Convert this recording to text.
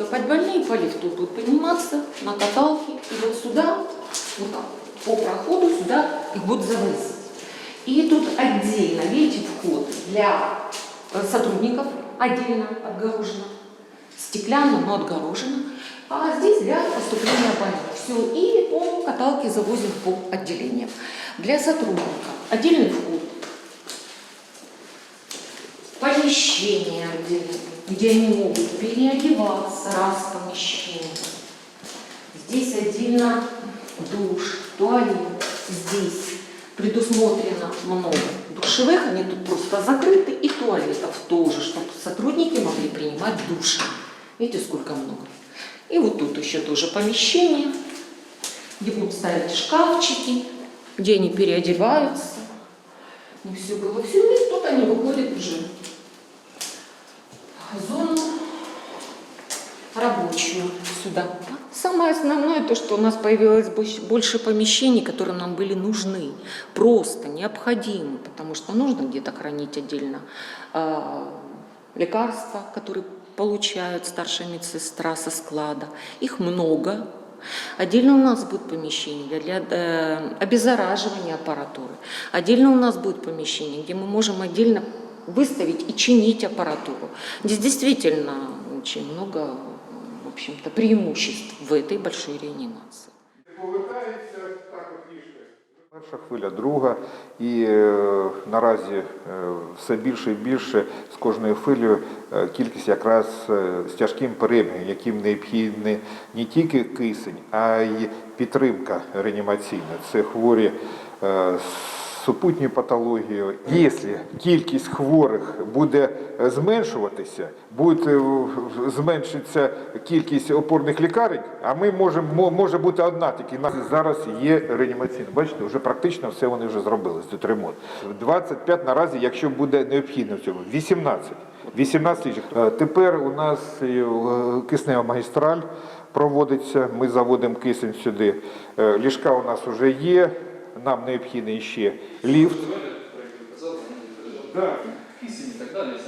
поступать больные, по лифту будут подниматься на каталке, и вот сюда, вот так, по проходу сюда их будут завозить. И тут отдельно, видите, вход для э, сотрудников отдельно отгорожено, стеклянно, но отгорожено. А здесь для поступления больных. Все, и по каталке завозим по отделениям. Для сотрудников отдельный вход, помещение отдельное, где они могут переодеваться раз в помещении. Здесь отдельно душ, туалет. Здесь предусмотрено много душевых, они тут просто закрыты, и туалетов тоже, чтобы сотрудники могли принимать душ. Видите, сколько много. И вот тут еще тоже помещение, где будут ставить шкафчики, где они переодеваются. Не все было все, тут они выходят уже в зону рабочую сюда. Самое основное то, что у нас появилось больш- больше помещений, которые нам были нужны, просто необходимы, потому что нужно где-то хранить отдельно э, лекарства, которые получают старшая медсестра со склада. Их много. Отдельно у нас будет помещение для э, обеззараживания аппаратуры. Отдельно у нас будет помещение, где мы можем отдельно выставить и чинить аппаратуру. Здесь действительно очень много, общем-то, преимуществ в этой большой реанимации. Перша хвиля, друга, і е, наразі е, все більше і більше з кожною хвилею е, кількість якраз е, з тяжким перебігом, яким необхідний не тільки кисень, а й підтримка реанімаційна. Це хворі е, з супутньою патологією. Якщо кількість хворих буде е, зменшуватися, буде е, зменшиться кількість опорних лікарень, а ми можемо може бути одна тільки зараз є реанімаційна. Бачите, вже практично все вони вже зробили тут ремонт. 25 наразі, якщо буде необхідно в цьому, 18. 18 ліжок. Е, Тепер у нас е, киснева магістраль проводиться. Ми заводимо кисень сюди. Е, Ліжка у нас вже є. Нам необхідний ще ліфт. Так лишь